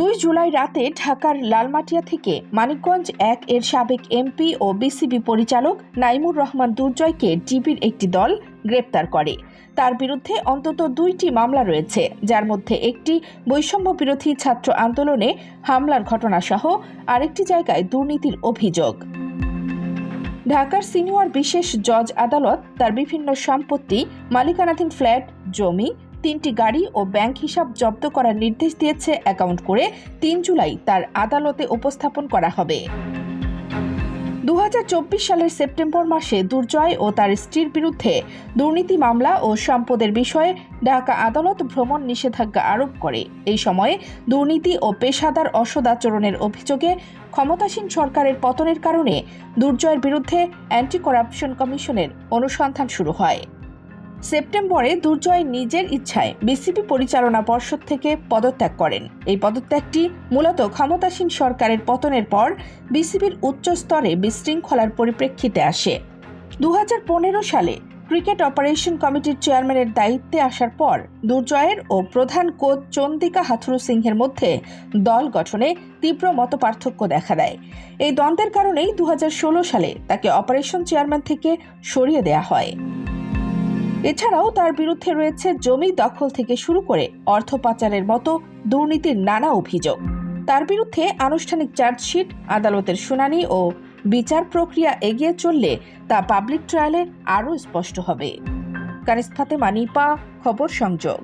দুই জুলাই রাতে ঢাকার লালমাটিয়া থেকে মানিকগঞ্জ এক এর সাবেক এমপি ও বিসিবি পরিচালক নাইমুর রহমান দুর্জয়কে ডিবির একটি দল গ্রেপ্তার করে। তার বিরুদ্ধে অন্তত দুইটি মামলা রয়েছে, যার মধ্যে একটি বৈষম্য বিরোধী ছাত্র আন্দোলনে হামলার ঘটনাসহ আরেকটি জায়গায় দুর্নীতির অভিযোগ। ঢাকার সিনিয়র বিশেষ জজ আদালত তার বিভিন্ন সম্পত্তি, মালিকানাধীন ফ্ল্যাট, জমি তিনটি গাড়ি ও ব্যাংক হিসাব জব্দ করার নির্দেশ দিয়েছে অ্যাকাউন্ট করে তিন জুলাই তার আদালতে উপস্থাপন করা হবে। দু হাজার চব্বিশ সালের সেপ্টেম্বর মাসে দুর্জয় ও তার স্ত্রীর বিরুদ্ধে দুর্নীতি মামলা ও সম্পদের বিষয়ে ঢাকা আদালত ভ্রমণ নিষেধাজ্ঞা আরোপ করে। এই সময়ে দুর্নীতি ও পেশাদার অসদাচরণের অভিযোগে ক্ষমতাসীন সরকারের পতনের কারণে দুর্জয়ের বিরুদ্ধে অ্যান্টি করাপশন কমিশনের অনুসন্ধান শুরু হয়। সেপ্টেম্বরে দুর্জয় নিজের ইচ্ছায় বিসিবি পরিচালনা পর্ষদ থেকে পদত্যাগ করেন। এই পদত্যাগটি মূলত ক্ষমতাসীন সরকারের পতনের পর বিসিবির উচ্চ স্তরে বিশৃঙ্খলার পরিপ্রেক্ষিতে আসে। দু হাজার পনেরো সালে ক্রিকেট অপারেশন কমিটির চেয়ারম্যানের দায়িত্বে আসার পর দুর্জয়ের ও প্রধান কোচ চন্দিকা হাথুরু সিংহের মধ্যে দল গঠনে তীব্র মতপার্থক্য দেখা দেয়। এই দ্বন্দ্বের কারণেই দু হাজার ষোলো সালে তাকে অপারেশন চেয়ারম্যান থেকে সরিয়ে দেওয়া হয়। এছাড়াও তার বিরুদ্ধে রয়েছে জমি দখল থেকে শুরু করে অর্থ পাচারের মতো দুর্নীতির নানা অভিযোগ। তার বিরুদ্ধে আনুষ্ঠানিক চার্জশিট, আদালতের শুনানি ও বিচার প্রক্রিয়া এগিয়ে চললে তা পাবলিক ট্রায়ালে আরও স্পষ্ট হবে। কানিস ফাতেমা, নিপা, খবর সংযোগ।